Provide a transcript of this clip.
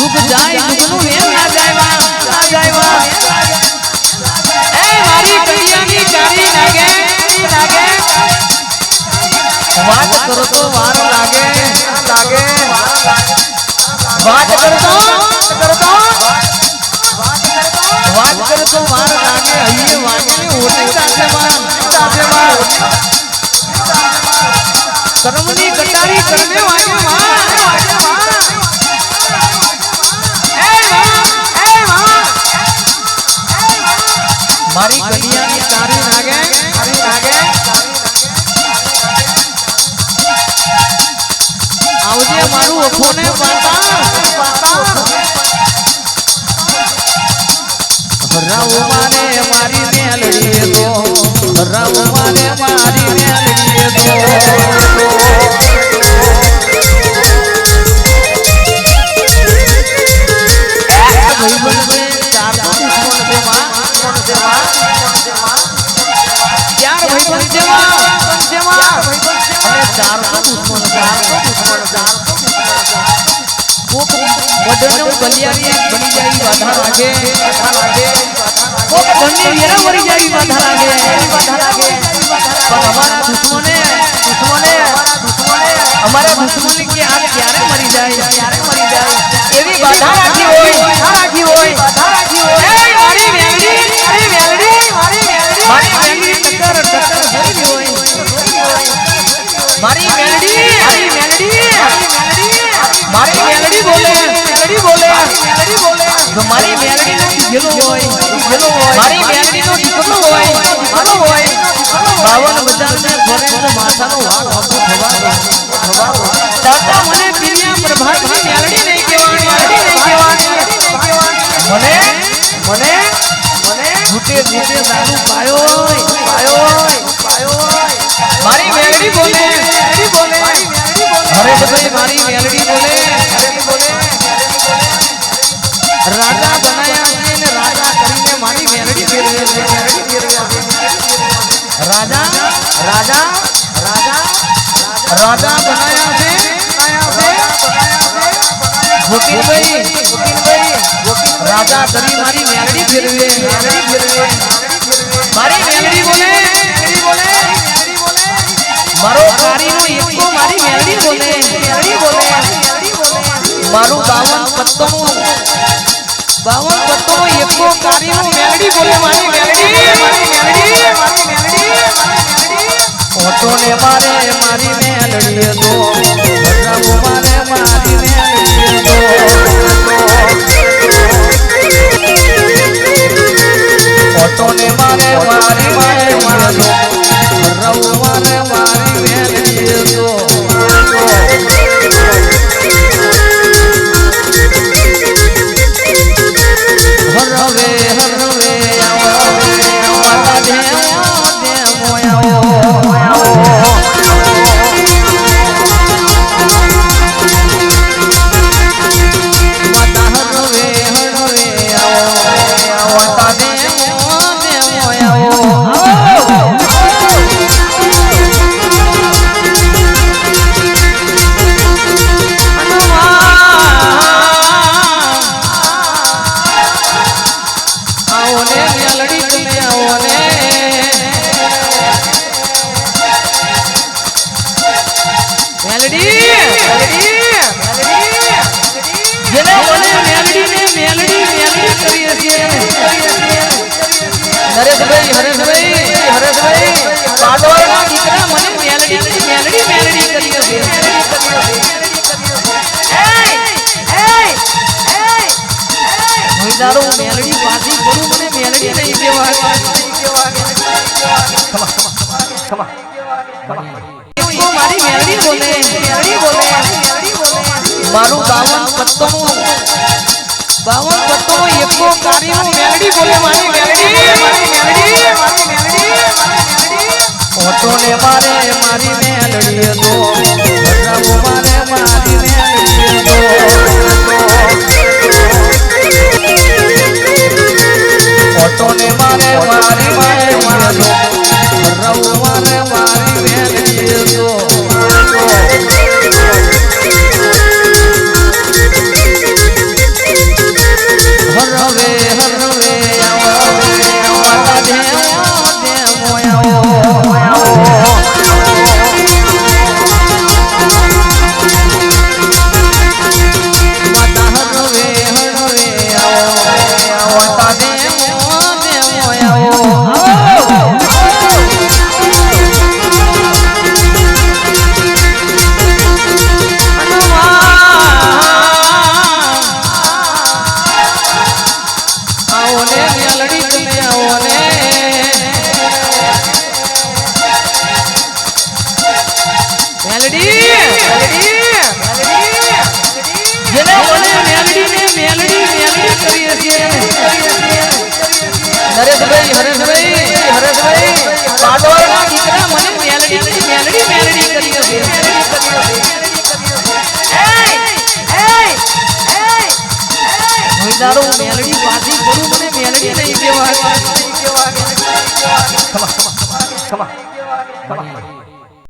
ડૂબ જાય ડૂબનું એમ ના જાયવા ના જાયવા એ મારી કરિયાની કારી લાગે લાગે વાત કરો તો વાર લાગે લાગે વાત કરો તો કરો તો વાત કરો તો વાર લાગે હૈયે વાગે ઓટે સાથે માં સાથે માં કર્મની કટારી કરને વાગે માં વાગે માં મારી કન્યાની તારી લાગે લાગે. આવજે મારું અખોને પાતા. માને મારી મેલડીએ તો રાવ માને મારી મેલડીએ તો ચાર તો દુશ્મન છે કોક મદનનો કલ્યાણી બની જાય બાધા લાગે કોક બંને વેરા મરી જાય બાધા લાગે પણ અમારા દુશ્મને દુશ્મને અમારા દુશ્મને કે આ ક્યારે મરી જાય ક્યારે મરી જાય એવી બાધા રાખી હોય રાખી હોય એ મારી મેલડી મારી મારી મેલડી મારી મેલડી મારી મેલડી બોલે મેલડી બોલે મેલડી બોલે તો મારી મેલડી નો દીકરો હોય દીકરો હોય મારી મેલડી નો દીકરો હોય દીકરો હોય બાવન બજાર ને ફરે તો માથાનો વાળ આખો થવા દો થવા દો દાદા મને પીરિયા પ્રભાતની મેલડી નહીં કહેવાની મેલડી નહીં કહેવાની મને મને મને ઘૂટે ઘૂટે દારૂ પાયો હોય પાયો હોય મારી મેલડી બોલે મેલડી બોલે હરેશભાઈ મારી મેલડી બોલે રાજા બનાયા છે ને રાજા કરીને મારી મેલડી ફેરવે છે મેલડી ફેરવે છે રાજા રાજા રાજા રાજા બનાયા છે ગોપીનભાઈ ગોપીનભાઈ રાજા કરી મારી મેલડી ફેરવે મેલડી ફેરવે મારો કારીનો મારી મેલડી મારું બાવન પત્તોનું, બાવન પત્તોનો એકો કારીનો મેલડી બોલે, મારી મેલડી મારી મેલડી મારી મારે મેલડી બધાઓ મારે મારી જેને મને મેલડી ને મેલડી મેલડી કરીએ છીએ નરેશભાઈ હરેશભાઈ હરેશભાઈ પાડોળના દીકરા મને મેલડી મેલડી મેલડી કરી હતી મેલડી પાછી પડું મને મેલડી નહીં બોલે મારું બાવન પત્તોનું બાવન પત્તો એકો કારીનો મેલડી બોલે, મારી મેલડી મારી મેલડી મારી મેલડી, મારે મારી મેલડી તો કરીએ છીએ નરેશભાઈ હરેશભાઈ હરેશભાઈ પાટવાળના દીકરા મને મેલડી મેલડી મેલડી કરીએ છીએ દાડો મેલડી પાછી કરું મને મેલડી નહીં કહેવા ખમા ખમા ખમા